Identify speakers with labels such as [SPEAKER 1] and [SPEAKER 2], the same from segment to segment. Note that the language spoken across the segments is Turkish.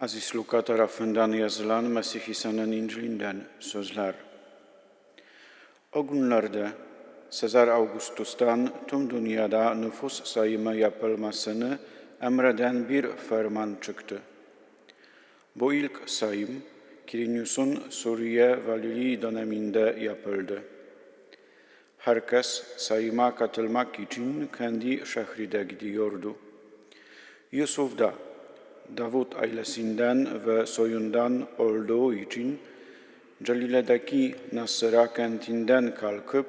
[SPEAKER 1] Aziz Luka tarafından yazılan Mesih İsa'nın İncil'inden sözler. O günlerde Sezar Augustus'tan tüm dünyada nüfus sayımı yapılmasını emreden bir ferman çıktı. Bu ilk sayım, Kirinius'un Suriye valiliği döneminde yapıldı. Herkes sayıma katılmak için kendi şehrine gidiyordu. Yusuf da Davut ailesinden ve soyundan olduğu için Celile'deki Nasıra kentinden kalkıp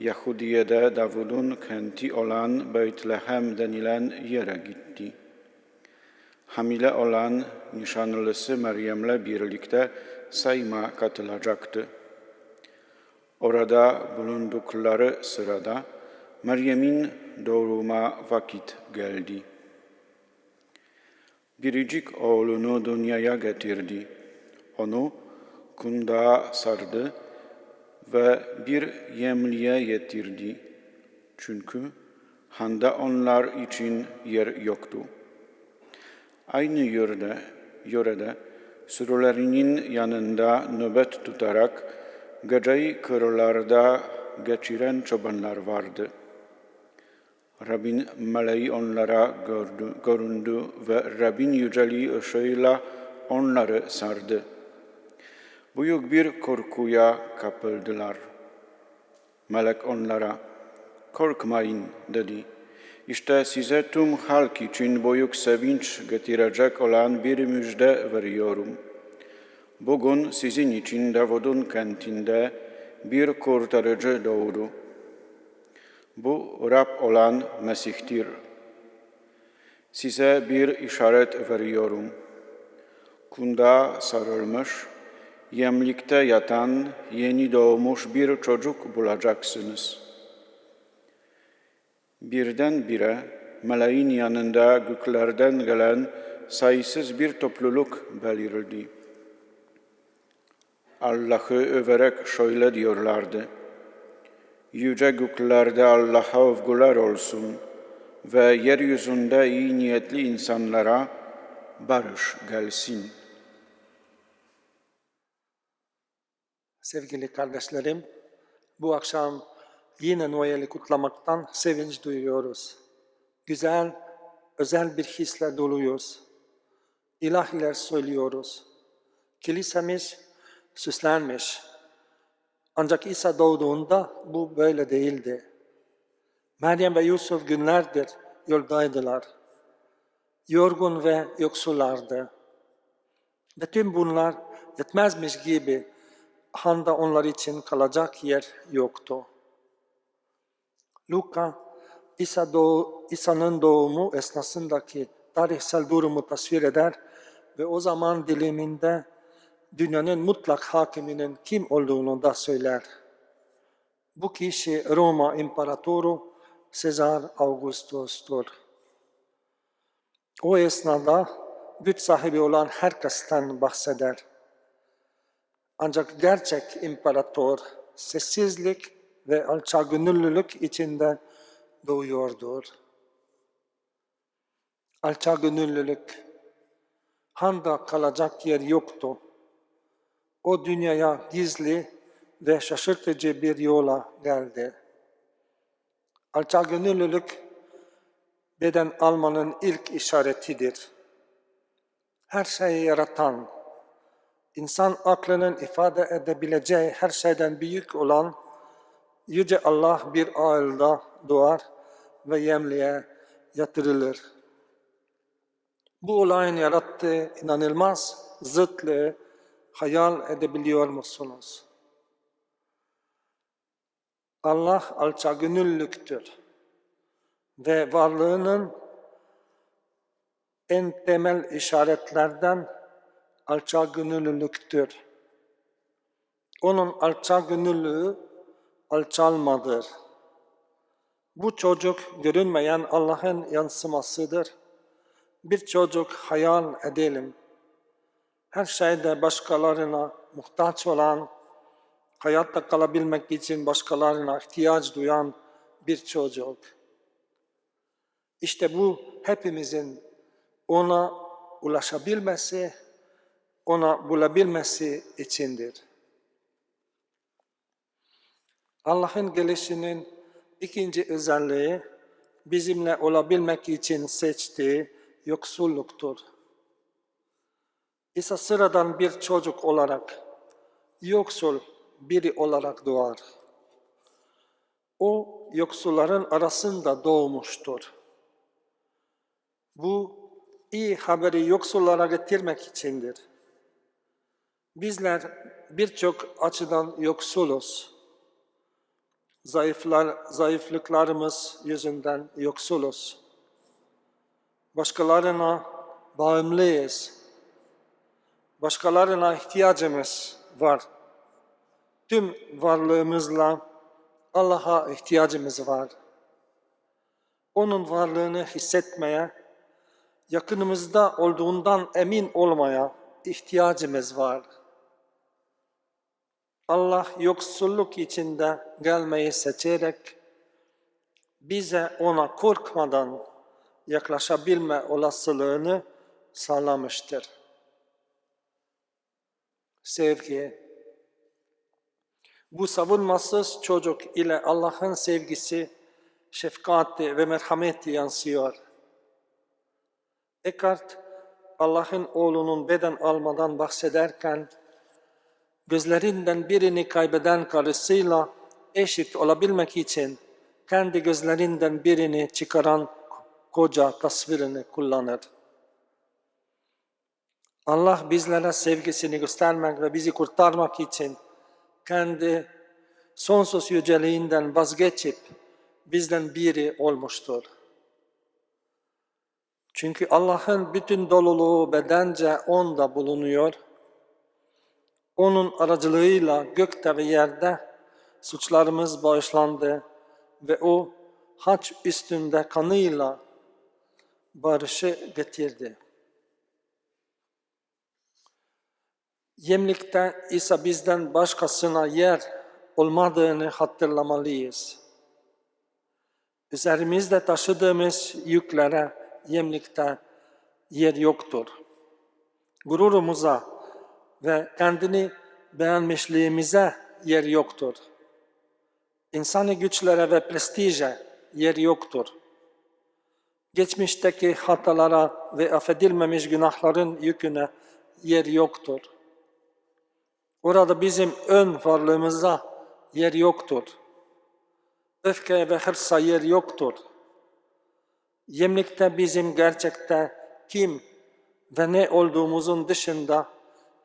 [SPEAKER 1] Yahudiye'de Davud'un kenti olan Beytlehem denilen yere gitti. Hamile olan nişanlısı Meryem'le birlikte sayıma katılacaktı. Orada bulundukları sırada Meryem'in doğurma vakit geldi. Biricik oğlunu dünyaya getirdi. Onu kundağa sardı ve bir yemliğe getirdi. Çünkü handa onlar için yer yoktu. Aynı yörede, yörede sürülerinin yanında nöbet tutarak geceyi kırlarda geçiren çobanlar vardı. Rabbin meleği onlara gördü, göründü ve Rabbin yüceliği ışığıyla onları sardı. Büyük bir korkuya kapıldılar. Melek onlara, korkmayın dedi. İşte size tüm halk için büyük sevinç getirecek olan bir müjde veriyorum. Bugün sizin için Davud'un kentinde bir kurtarıcı doğdu. Bu Rab olan Mesih'tir. Size bir işaret veriyorum. Kunda sarılmış, yemlikte yatan yeni doğmuş bir çocuk bulacaksınız. Birdenbire meleğin yanında göklerden gelen sayısız bir topluluk belirdi. Allah'ı överek şöyle diyorlardı. Yüce göklerde Allah'a övgüler olsun ve yeryüzünde iyi niyetli insanlara barış gelsin.
[SPEAKER 2] Sevgili kardeşlerim, bu akşam yine Noel'i kutlamaktan sevinç duyuyoruz. Güzel, özel bir hisle doluyuz. İlahiler söylüyoruz. Kilisemiz süslenmiş. Ancak İsa doğduğunda bu böyle değildi. Meryem ve Yusuf günlerdir yoldaydılar. Yorgun ve yoksullardı. Ve tüm bunlar yetmezmiş gibi handa onlar için kalacak yer yoktu. Luka, İsa doğ, İsa'nın doğumu esnasındaki tarihsel durumu tasvir eder ve o zaman diliminde dünyanın mutlak hakiminin kim olduğunu da söyler. Bu kişi Roma İmparatoru Sezar Augustus'tur. O esnada güç sahibi olan herkesten bahseder. Ancak gerçek imparator sessizlik ve alçagönüllülük içinde doğuyordur. Alçagönüllülük, handa kalacak yer yoktu. O dünyaya gizli ve şaşırtıcı bir yola geldi. Alçagönüllülük, beden almanın ilk işaretidir. Her şeyi yaratan, insan aklının ifade edebileceği her şeyden büyük olan Yüce Allah bir ağılda doğar ve yemliğe yatırılır. Bu olayın yarattığı inanılmaz zıtlığı hayal edebiliyor musunuz? Allah alçagönüllüktür ve varlığının en temel işaretlerden alçagönüllülüktür. Onun alçagönüllülüğü alçalmadır. Bu çocuk görünmeyen Allah'ın yansımasıdır. Bir çocuk hayal edelim. Her şeyde başkalarına muhtaç olan, hayatta kalabilmek için başkalarına ihtiyaç duyan bir çocuk. İşte bu hepimizin ona ulaşabilmesi, ona bulabilmesi içindir. Allah'ın gelişinin ikinci özelliği bizimle olabilmek için seçtiği yoksulluktur. İsa sıradan bir çocuk olarak, yoksul biri olarak doğar. O yoksulların arasında doğmuştur. Bu iyi haberi yoksullara getirmek içindir. Bizler birçok açıdan yoksuluz. Zayıflar, zayıflıklarımız yüzünden yoksuluz. Başkalarına bağımlıyız. Başkalarına ihtiyacımız var. Tüm varlığımızla Allah'a ihtiyacımız var. Onun varlığını hissetmeye, yakınımızda olduğundan emin olmaya ihtiyacımız var. Allah yoksulluk içinde gelmeyi seçerek bize ona korkmadan yaklaşabilme olasılığını sağlamıştır. Sevgi, bu savunmasız çocuk ile Allah'ın sevgisi, şefkati ve merhameti yansıyor. Eckhart, Allah'ın oğlunun beden almadan bahsederken, gözlerinden birini kaybeden karısıyla eşit olabilmek için kendi gözlerinden birini çıkaran koca tasvirini kullanır. Allah bizlere sevgisini göstermek ve bizi kurtarmak için kendi sonsuz yüceliğinden vazgeçip bizden biri olmuştur. Çünkü Allah'ın bütün doluluğu bedence onda bulunuyor. Onun aracılığıyla gökte ve yerde suçlarımız bağışlandı ve o haç üstünde kanıyla barışı getirdi. Yemlikte İsa bizden başkasına yer olmadığını hatırlamalıyız. Üzerimizde taşıdığımız yüklere yemlikte yer yoktur. Gururumuza ve kendini beğenmişliğimize yer yoktur. İnsani güçlere ve prestije yer yoktur. Geçmişteki hatalara ve affedilmemiş günahların yüküne yer yoktur. Orada bizim ön varlığımıza yer yoktur. Öfke ve hırsa yer yoktur. Yemlikte bizim gerçekte kim ve ne olduğumuzun dışında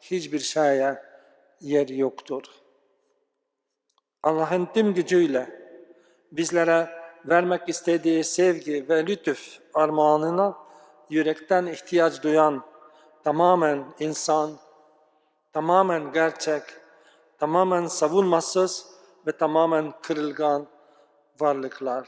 [SPEAKER 2] hiçbir şeye yer yoktur. Allah'ın tüm gücüyle bizlere vermek istediği sevgi ve lütuf armağanına yürekten ihtiyaç duyan tamamen insan, tamamen gerçek, tamamen savunmasız ve tamamen kırılgan varlıklar.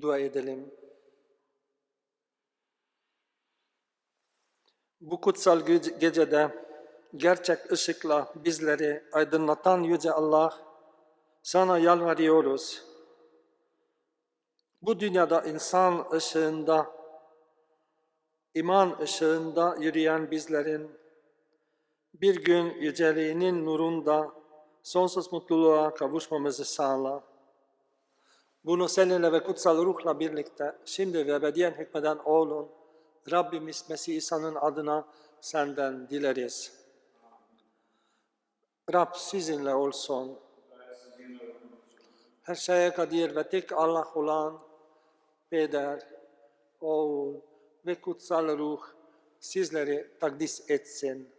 [SPEAKER 2] Dua edelim. Bu kutsal gece- gecede gerçek ışıkla bizleri aydınlatan Yüce Allah, sana yalvarıyoruz. Bu dünyada insan ışığında, iman ışığında yürüyen bizlerin, bir gün yüceliğinin nurunda sonsuz mutluluğa kavuşmamızı sağla. Bunu seninle ve kutsal ruhla birlikte şimdi ve ebediyen hükmeden oğlun, Rabbimiz Mesih İsa'nın adına senden dileriz. Rab sizinle olsun. Her şeye kadir ve tek Allah olan Peder, Oğul ve kutsal ruh sizleri takdis etsin.